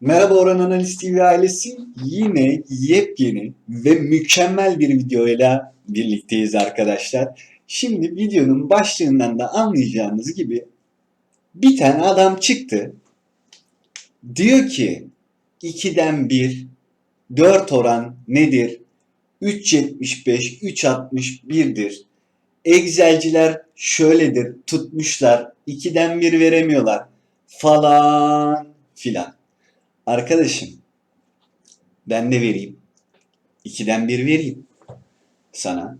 Merhaba Orhan Analiz TV ailesi. Yine yepyeni ve mükemmel bir videoyla birlikteyiz arkadaşlar. Şimdi videonun başlığından da anlayacağınız gibi bir tane adam çıktı. Diyor ki 2'den 1 4 oran nedir? 3.75 3.61'dir. Excelciler şöyledir tutmuşlar 2'den 1 veremiyorlar falan filan. Arkadaşım ben de vereyim. İkiden bir vereyim sana.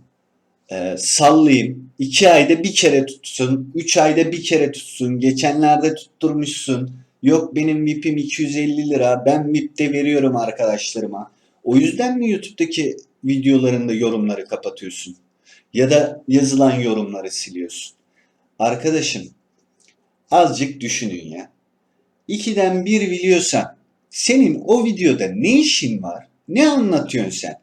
Ee, sallayayım. İki ayda bir kere tutsun. Üç ayda bir kere tutsun. Geçenlerde tutturmuşsun. Yok benim VIP'im 250 lira. Ben VIP'te veriyorum arkadaşlarıma. O yüzden mi YouTube'daki videolarında yorumları kapatıyorsun? Ya da yazılan yorumları siliyorsun? Arkadaşım azıcık düşünün ya. 2'den 1 biliyorsan senin o videoda ne işin var? Ne anlatıyorsun sen?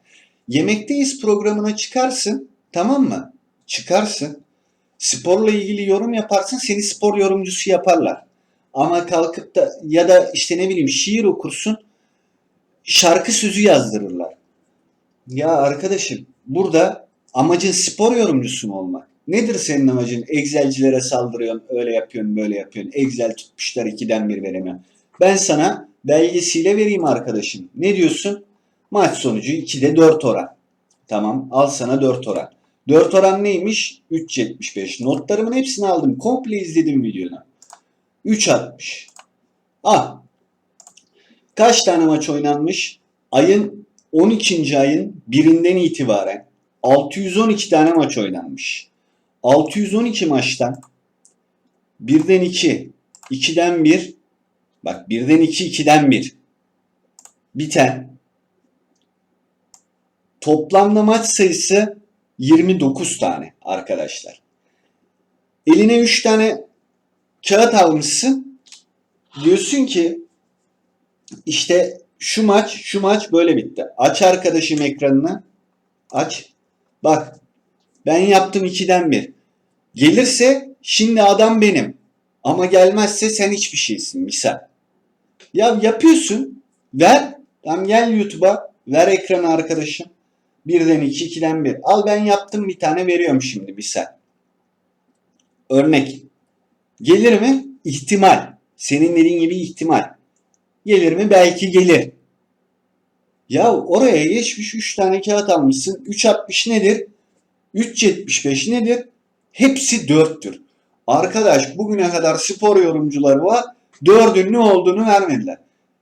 Yemekteyiz programına çıkarsın, tamam mı? Çıkarsın. Sporla ilgili yorum yaparsın, seni spor yorumcusu yaparlar. Ama kalkıp da ya da işte ne bileyim şiir okursun, şarkı sözü yazdırırlar. Ya arkadaşım burada amacın spor yorumcusu mu olmak? Nedir senin amacın? Excelcilere saldırıyorsun, öyle yapıyorsun, böyle yapıyorsun. Excel tutmuşlar ikiden bir veremiyor. Ben sana belgesiyle vereyim arkadaşım. Ne diyorsun? Maç sonucu 2'de 4 oran. Tamam al sana 4 oran. 4 oran neymiş? 3.75. Notlarımın hepsini aldım. Komple izledim videonu. 3.60. Ah. Kaç tane maç oynanmış? Ayın 12. ayın birinden itibaren 612 tane maç oynanmış. 612 maçtan birden 2, 2'den 1, bak birden 2, 2'den 1 biten toplamda maç sayısı 29 tane arkadaşlar. Eline 3 tane kağıt almışsın. Diyorsun ki işte şu maç, şu maç böyle bitti. Aç arkadaşım ekranını. Aç. Bak ben yaptım 2'den 1. Gelirse şimdi adam benim. Ama gelmezse sen hiçbir şeysin misal. Ya yapıyorsun. Ver. Tamam gel YouTube'a. Ver ekranı arkadaşım. Birden iki, ikiden bir. Al ben yaptım bir tane veriyorum şimdi misal. Örnek. Gelir mi? İhtimal. Senin dediğin gibi ihtimal. Gelir mi? Belki gelir. Ya oraya geçmiş 3 tane kağıt almışsın. 3.60 nedir? 3.75 nedir? Hepsi 4'tür. Arkadaş bugüne kadar spor yorumcuları var. Dördün ne olduğunu vermediler.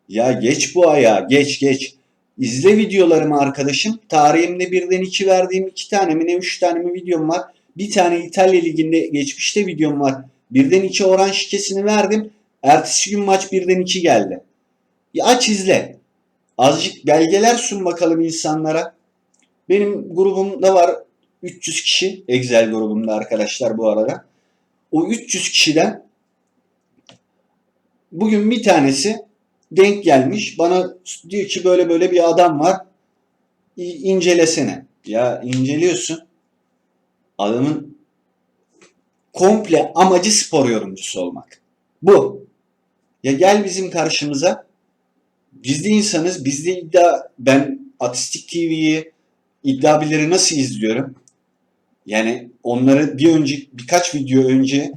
Ya geç bu ayağa geç geç. İzle videolarımı arkadaşım. Tarihimde birden iki verdiğim iki tane mi ne üç tane mi videom var. Bir tane İtalya Ligi'nde geçmişte videom var. Birden iki oran şikesini verdim. Ertesi gün maç birden iki geldi. Ya aç izle. Azıcık belgeler sun bakalım insanlara. Benim grubumda var 300 kişi. Excel grubumda arkadaşlar bu arada. O 300 kişiden bugün bir tanesi denk gelmiş. Bana diyor ki böyle böyle bir adam var. İncelesene. Ya inceliyorsun. Adamın komple amacı spor yorumcusu olmak. Bu. Ya gel bizim karşımıza. Biz de insanız. Biz de iddia ben Atistik TV'yi iddia billeri nasıl izliyorum? Yani onları bir önce birkaç video önce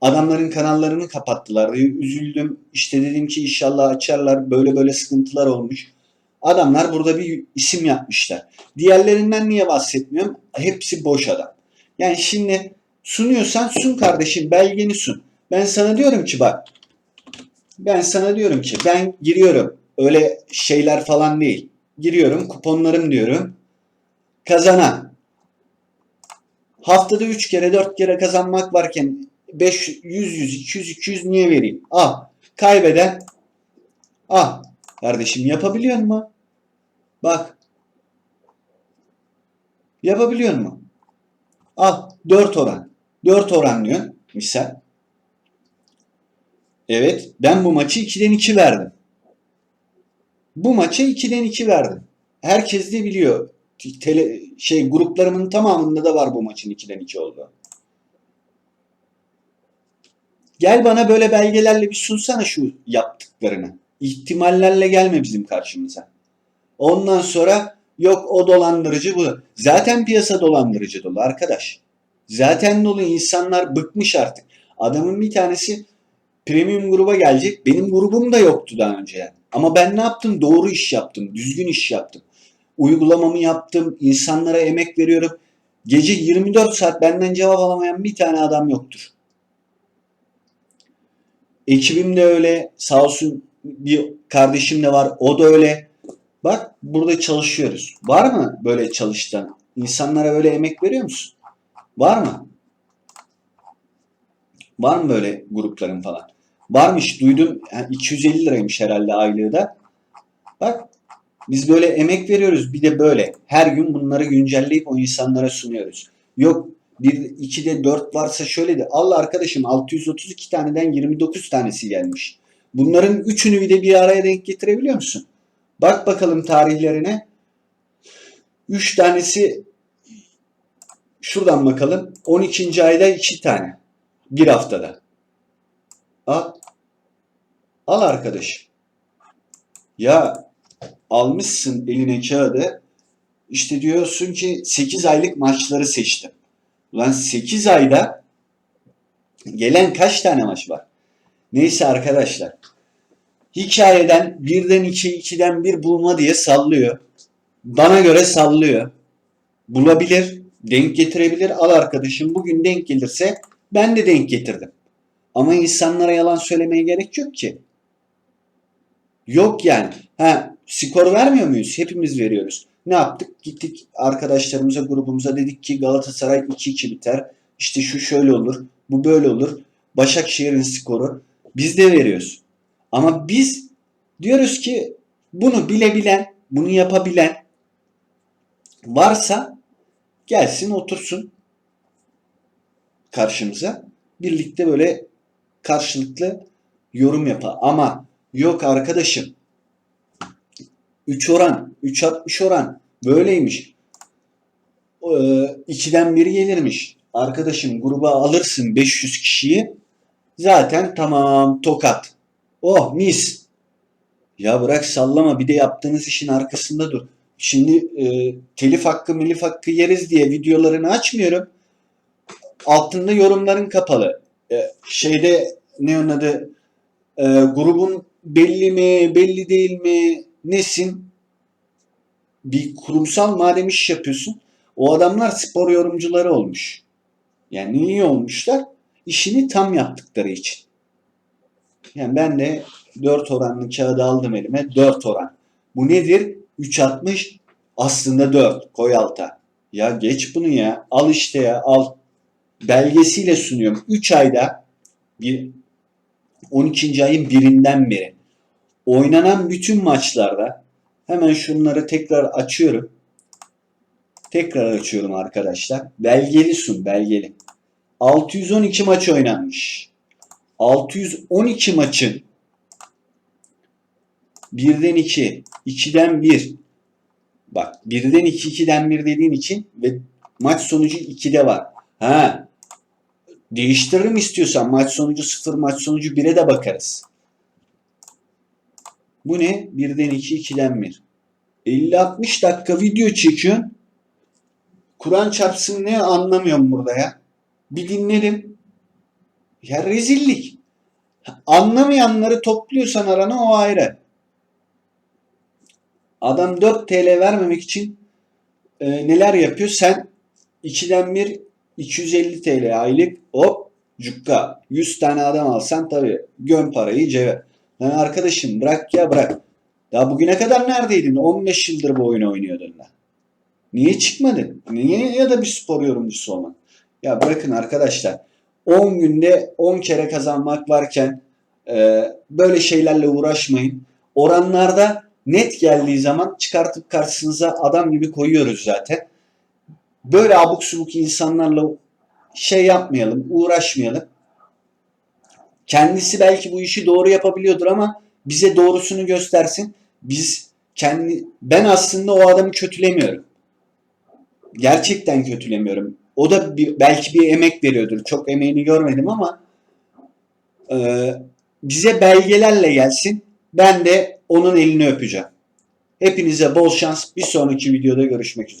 adamların kanallarını kapattılar. Üzüldüm. İşte dedim ki inşallah açarlar. Böyle böyle sıkıntılar olmuş. Adamlar burada bir isim yapmışlar. Diğerlerinden niye bahsetmiyorum? Hepsi boş adam. Yani şimdi sunuyorsan sun kardeşim belgeni sun. Ben sana diyorum ki bak ben sana diyorum ki ben giriyorum. Öyle şeyler falan değil. Giriyorum kuponlarım diyorum. Kazanan haftada 3 kere 4 kere kazanmak varken 5 100 100 200 200 niye vereyim? Ah kaybeden ah kardeşim yapabiliyor mu? Bak yapabiliyor mu? Al 4 oran. 4 oran diyorsun misal. Evet ben bu maçı 2'den 2 verdim. Bu maça 2'den 2 verdim. Herkes de biliyor. Tele, şey gruplarımın tamamında da var bu maçın 2'den 2 olduğu. Gel bana böyle belgelerle bir sunsana şu yaptıklarını. ihtimallerle gelme bizim karşımıza. Ondan sonra yok o dolandırıcı bu. Zaten piyasa dolandırıcı dolu arkadaş. Zaten dolu insanlar bıkmış artık. Adamın bir tanesi premium gruba gelecek. Benim grubum da yoktu daha önce. Ama ben ne yaptım? Doğru iş yaptım. Düzgün iş yaptım. Uygulamamı yaptım. insanlara emek veriyorum. Gece 24 saat benden cevap alamayan bir tane adam yoktur. Ekibim de öyle. Sağ olsun bir kardeşim de var. O da öyle. Bak burada çalışıyoruz. Var mı böyle çalıştan? İnsanlara böyle emek veriyor musun? Var mı? Var mı böyle grupların falan? Varmış duydum. Yani 250 liraymış herhalde aylığı da. Bak biz böyle emek veriyoruz. Bir de böyle. Her gün bunları güncelleyip o insanlara sunuyoruz. Yok bir, iki de dört varsa şöyle de. Allah arkadaşım 632 taneden 29 tanesi gelmiş. Bunların üçünü bir de bir araya denk getirebiliyor musun? Bak bakalım tarihlerine. Üç tanesi şuradan bakalım. 12. ayda iki tane. Bir haftada. Al. Al arkadaş. Ya almışsın eline kağıdı. İşte diyorsun ki 8 aylık maçları seçtim. Lan 8 ayda gelen kaç tane maç var? Neyse arkadaşlar. Hikayeden birden iki, ikiden bir bulma diye sallıyor. Bana göre sallıyor. Bulabilir, denk getirebilir. Al arkadaşım bugün denk gelirse ben de denk getirdim. Ama insanlara yalan söylemeye gerek yok ki. Yok yani. Ha, skor vermiyor muyuz? Hepimiz veriyoruz. Ne yaptık? Gittik arkadaşlarımıza, grubumuza dedik ki Galatasaray 2-2 biter. İşte şu şöyle olur, bu böyle olur. Başakşehir'in skoru. Biz de veriyoruz. Ama biz diyoruz ki bunu bilebilen, bunu yapabilen varsa gelsin otursun karşımıza. Birlikte böyle karşılıklı yorum yapar. Ama yok arkadaşım 3 oran, 3.60 oran böyleymiş. Ee, 2'den biri gelirmiş. Arkadaşım gruba alırsın 500 kişiyi. Zaten tamam tokat. Oh mis. Ya bırak sallama bir de yaptığınız işin arkasında dur. Şimdi e, telif hakkı milif hakkı yeriz diye videolarını açmıyorum. Altında yorumların kapalı. E, şeyde ne onun adı e, grubun belli mi belli değil mi nesin? Bir kurumsal madem iş yapıyorsun. O adamlar spor yorumcuları olmuş. Yani niye olmuşlar? İşini tam yaptıkları için. Yani ben de 4 oranlı kağıdı aldım elime. 4 oran. Bu nedir? 3.60 aslında 4. Koy alta. Ya geç bunu ya. Al işte ya al. Belgesiyle sunuyorum. 3 ayda bir 12. ayın birinden beri oynanan bütün maçlarda hemen şunları tekrar açıyorum. Tekrar açıyorum arkadaşlar. Belgeli sun belgeli. 612 maç oynanmış. 612 maçın birden 2, 2'den 1. Bak birden 2, 2'den 1 dediğin için ve maç sonucu 2'de var. Ha. Değiştiririm istiyorsan maç sonucu 0, maç sonucu 1'e de bakarız. Bu ne? Birden 2, 2'den 1. 50-60 dakika video çekiyorsun. Kur'an çarpsın ne anlamıyorum burada ya. Bir dinledim. Ya rezillik. Anlamayanları topluyorsan arana o ayrı. Adam 4 TL vermemek için e, neler yapıyor? Sen 2'den 1 250 TL aylık hop cukka 100 tane adam alsan tabii göm parayı cebe. Lan arkadaşım bırak ya bırak. Daha bugüne kadar neredeydin? 15 yıldır bu oyunu oynuyordun da. Niye çıkmadın? Niye ya da bir spor yorumcusu olmadın? Ya bırakın arkadaşlar. 10 günde 10 kere kazanmak varken e, böyle şeylerle uğraşmayın. Oranlarda net geldiği zaman çıkartıp karşınıza adam gibi koyuyoruz zaten. Böyle abuk subuk insanlarla şey yapmayalım, uğraşmayalım. Kendisi belki bu işi doğru yapabiliyordur ama bize doğrusunu göstersin. Biz kendi ben aslında o adamı kötülemiyorum. Gerçekten kötülemiyorum. O da bir, belki bir emek veriyordur. Çok emeğini görmedim ama e, bize belgelerle gelsin. Ben de onun elini öpeceğim. Hepinize bol şans. Bir sonraki videoda görüşmek üzere.